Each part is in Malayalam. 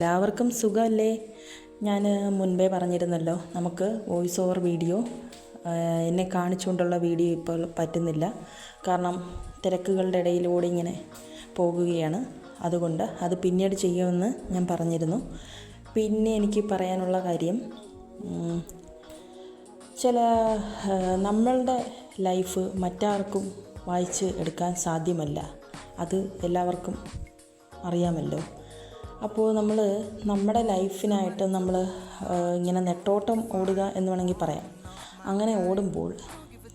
എല്ലാവർക്കും സുഖമല്ലേ? ഞാൻ മുൻപേ പറഞ്ഞിരുന്നല്ലോ നമുക്ക് വോയിസ് ഓവർ വീഡിയോ എന്നെ കാണിച്ചുകൊണ്ടുള്ള വീഡിയോ ഇപ്പോൾ പറ്റുന്നില്ല. കാരണം തിരക്കുകളുടെ ഇടയിലൂടെ ഇങ്ങനെ പോകുകയാണ്. അതുകൊണ്ട് അത് പിന്നീട് ചെയ്യുമെന്ന് ഞാൻ പറഞ്ഞിരുന്നു. പിന്നെ എനിക്ക് പറയാനുള്ള കാര്യം ചില നമ്മളുടെ ലൈഫ് മറ്റാർക്കും വായിച്ച് എടുക്കാൻ സാധ്യമല്ല. അത് എല്ലാവർക്കും അറിയാമല്ലോ. അപ്പോൾ നമ്മൾ നമ്മുടെ ലൈഫിനായിട്ട് നമ്മൾ ഇങ്ങനെ നെട്ടോട്ടം ഓടുക എന്ന് വേണമെങ്കിൽ പറയാം. അങ്ങനെ ഓടുമ്പോൾ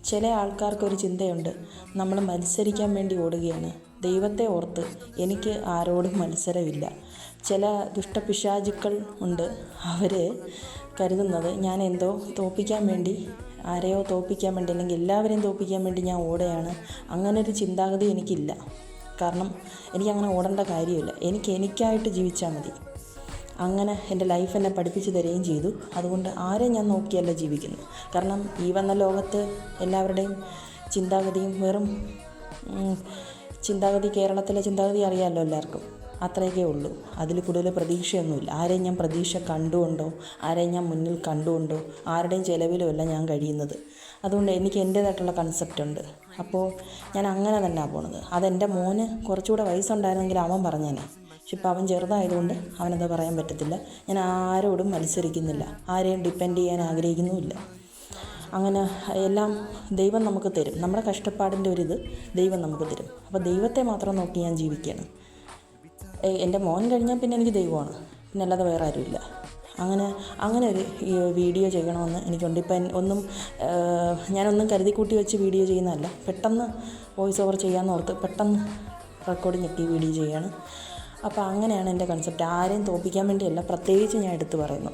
ചില ആൾക്കാർക്കൊരു ചിന്തയുണ്ട്. നമ്മൾ മത്സരിക്കാൻ വേണ്ടി ഓടുകയാണ്. ദൈവത്തെ ഓർത്ത് എനിക്ക് ആരോടും മത്സരമില്ല. ചില ദുഷ്ടപിശാചുക്കൾ ഉണ്ട്. അവർ കരുതുന്നത് ഞാൻ എന്തോ തോപ്പിക്കാൻ വേണ്ടി ആരെയോ തോപ്പിക്കാൻ വേണ്ടി അല്ലെങ്കിൽ എല്ലാവരെയും തോപ്പിക്കാൻ വേണ്ടി ഞാൻ ഓടുകയാണ്. അങ്ങനൊരു ചിന്താഗതി എനിക്കില്ല. കാരണം എനിക്കങ്ങനെ ഓടേണ്ട കാര്യമില്ല. എനിക്ക് എനിക്കായിട്ട് ജീവിച്ചാൽ മതി. അങ്ങനെ എന്റെ ലൈഫ് എന്നെ പഠിപ്പിച്ചു തരികയും ചെയ്തു. അതുകൊണ്ട് ആരെയും ഞാൻ നോക്കിയല്ല ജീവിക്കുന്നു. കാരണം ഈ വന്ന ലോകത്ത് എല്ലാവരുടെയും ചിന്താഗതിയും വെറും ചിന്താഗതി കേരളത്തിലെ ചിന്താഗതി അറിയാമല്ലോ എല്ലാവർക്കും. അത്രയൊക്കെ ഉള്ളൂ. അതിൽ കൂടുതൽ പ്രതീക്ഷയൊന്നുമില്ല. ആരെയും ഞാൻ പ്രതീക്ഷ കണ്ടുകൊണ്ടോ ആരെയും ഞാൻ മുന്നിൽ കണ്ടുകൊണ്ടോ ആരുടെയും ചിലവിലോ അല്ല ഞാൻ കഴിയുന്നത്. അതുകൊണ്ട് എനിക്ക് എന്റേതായിട്ടുള്ള കൺസെപ്റ്റ് ഉണ്ട്. അപ്പോൾ ഞാൻ അങ്ങനെ തന്നെയാണ് പോണത്. അതെന്റെ മോന് കുറച്ചുകൂടെ വയസ്സുണ്ടായിരുന്നെങ്കിൽ അവൻ പറഞ്ഞേനെ. പക്ഷെ ഇപ്പോൾ അവൻ ചെറുതായതുകൊണ്ട് അവനത് പറയാൻ പറ്റത്തില്ല. ഞാൻ ആരോടും മത്സരിക്കുന്നില്ല. ആരെയും ഡിപ്പെൻഡ് ചെയ്യാൻ ആഗ്രഹിക്കുന്നുമില്ല. അങ്ങനെ എല്ലാം ദൈവം നമുക്ക് തരും. നമ്മുടെ കഷ്ടപ്പാടിന്റെ ഒരിത് ദൈവം നമുക്ക് തരും. അപ്പോൾ ദൈവത്തെ മാത്രം നോക്കി ഞാൻ ജീവിക്കുകയാണ്. എന്റെ മോൻ കഴിഞ്ഞാൽ പിന്നെ എനിക്ക് ദൈവമാണ്. പിന്നെ അല്ലാതെ വേറെ ആരുമില്ല. അങ്ങനെ അങ്ങനെ ഒരു വീഡിയോ ചെയ്യണമെന്ന് എനിക്കുണ്ട്. ഇപ്പം ഒന്നും ഞാനൊന്നും കരുതി കൂട്ടി വെച്ച് വീഡിയോ ചെയ്യുന്നതല്ല. പെട്ടെന്ന് വോയിസ് ഓവർ ചെയ്യാമെന്ന് ഓർത്ത് പെട്ടെന്ന് റെക്കോർഡ് ഞെക്കി വീഡിയോ ചെയ്യാണ്. അപ്പോൾ അങ്ങനെയാണ് എന്റെ കൺസെപ്റ്റ് ആരെയും തോപ്പിക്കാൻ വേണ്ടിയല്ല പ്രത്യേകിച്ച് ഞാൻ എടുത്തു പറയുന്നു.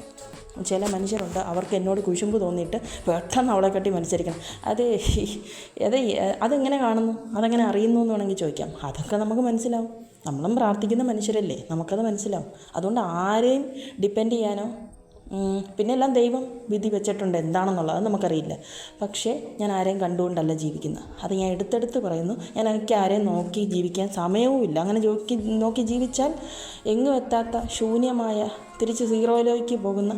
ചില മനുഷ്യരുണ്ട് അവർക്ക് എന്നോട് കുശുമ്പ് തോന്നിയിട്ട് പെട്ടെന്ന് അവളെ കെട്ടി മത്സരിക്കണം. അത് അത് അതെങ്ങനെ കാണുന്നു? അതെങ്ങനെ അറിയുന്നു എന്ന് വേണമെങ്കിൽ ചോദിക്കാം. അതൊക്കെ നമുക്ക് മനസ്സിലാവും. നമ്മളും പ്രാർത്ഥിക്കുന്ന മനുഷ്യരല്ലേ? നമുക്കത് മനസ്സിലാവും. അതുകൊണ്ട് ആരെയും ഡിപ്പെൻഡ് ചെയ്യാനോ പിന്നെ എല്ലാം ദൈവം വിധി വെച്ചിട്ടുണ്ട്. എന്താണെന്നുള്ളത് അത് നമുക്കറിയില്ല. പക്ഷേ ഞാൻ ആരെയും കണ്ടുകൊണ്ടല്ല ജീവിക്കുന്നത് അത് ഞാൻ എടുത്തെടുത്ത് പറയുന്നു. ഞാൻ എനിക്ക് ആരെയും നോക്കി ജീവിക്കാൻ സമയവുമില്ല. അങ്ങനെ നോക്കി നോക്കി ജീവിച്ചാൽ എങ്ങും എത്താത്ത ശൂന്യമായ തിരിച്ച് സീറോയിലേക്ക് പോകുന്ന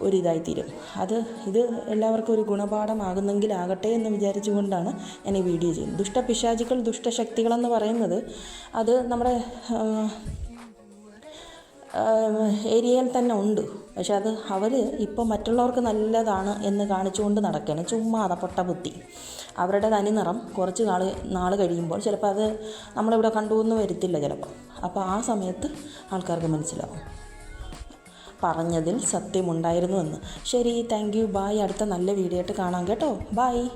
ഒരിതായിത്തീരും. അത് ഇത് എല്ലാവർക്കും ഒരു ഗുണപാഠമാകുന്നെങ്കിൽ ആകട്ടെ എന്ന് വിചാരിച്ചുകൊണ്ടാണ് ഞാൻ ഈ വീഡിയോ ചെയ്യുന്നത്. ദുഷ്ടപിശാചികൾ ദുഷ്ടശക്തികളെന്ന് പറയുന്നത് അത് നമ്മുടെ ഏരിയയിൽ തന്നെ ഉണ്ട്. പക്ഷെ അത് അവർ ഇപ്പോൾ മറ്റുള്ളവർക്ക് നല്ലതാണ് എന്ന് കാണിച്ചുകൊണ്ട് നടക്കുകയാണ്. ചുമ്മാതെ പൊട്ട ബുദ്ധി. അവരുടെ തനിനിറം കുറച്ച് നാൾ നാൾ കഴിയുമ്പോൾ ചിലപ്പോൾ അത് നമ്മളിവിടെ കണ്ടുവെന്ന് വരത്തില്ല ചിലപ്പോൾ. അപ്പോൾ ആ സമയത്ത് ആൾക്കാർക്ക് മനസ്സിലാവും. പറഞ്ഞതിൽ സത്യമുണ്ടായിരുന്നു എന്ന്. ശരി താങ്ക് യു ബായ് അടുത്ത നല്ല വീഡിയോ ആയിട്ട് കാണാം കേട്ടോ. ബായ്